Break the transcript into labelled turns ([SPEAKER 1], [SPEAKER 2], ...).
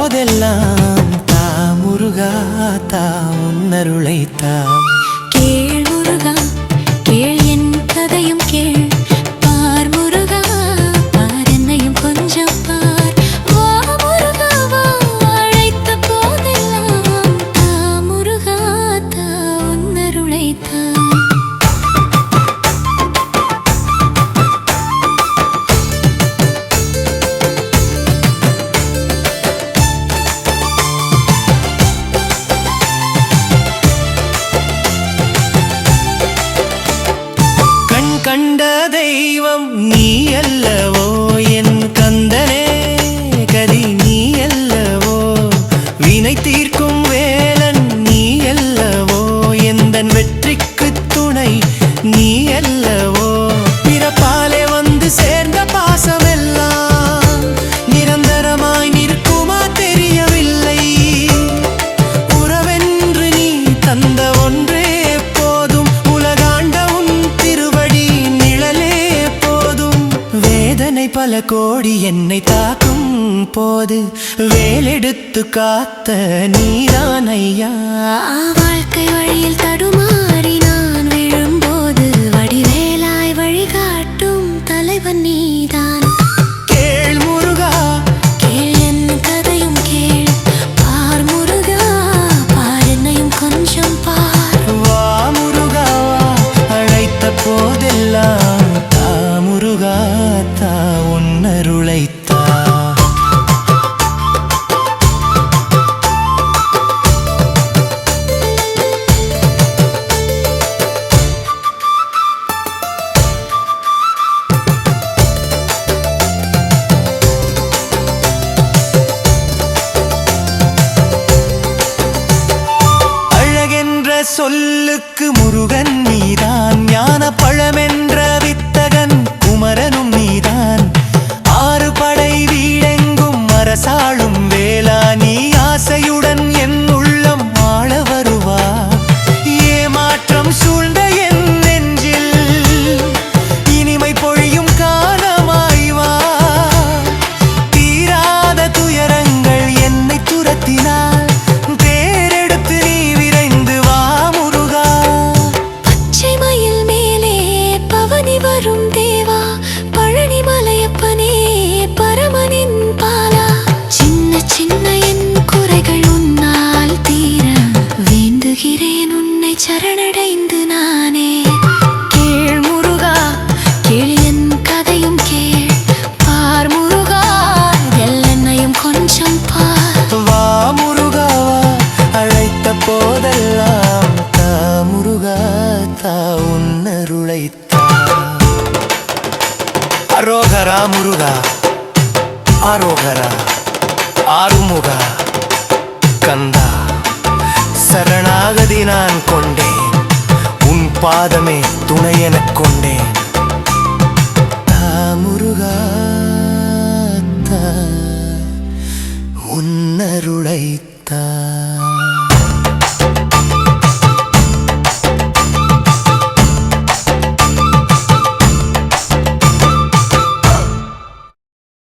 [SPEAKER 1] போதெல்லாம் தா முருகா தா உன்னருளைத்தா
[SPEAKER 2] கேள் முருகா கேள் என் நீ அல்ல பல கோடி என்னை தாக்கும் போது வேலெடுத்து காத்த நீதான் ஐயா.
[SPEAKER 1] வாழ்க்கை வழி solo
[SPEAKER 2] ஆரோகரா முருகா ஆரோகரா ஆறுமுகா கந்தா சரணாகதி நான் கொண்டேன் உன் பாதமே துணை எனக் கொண்டேன் முருகா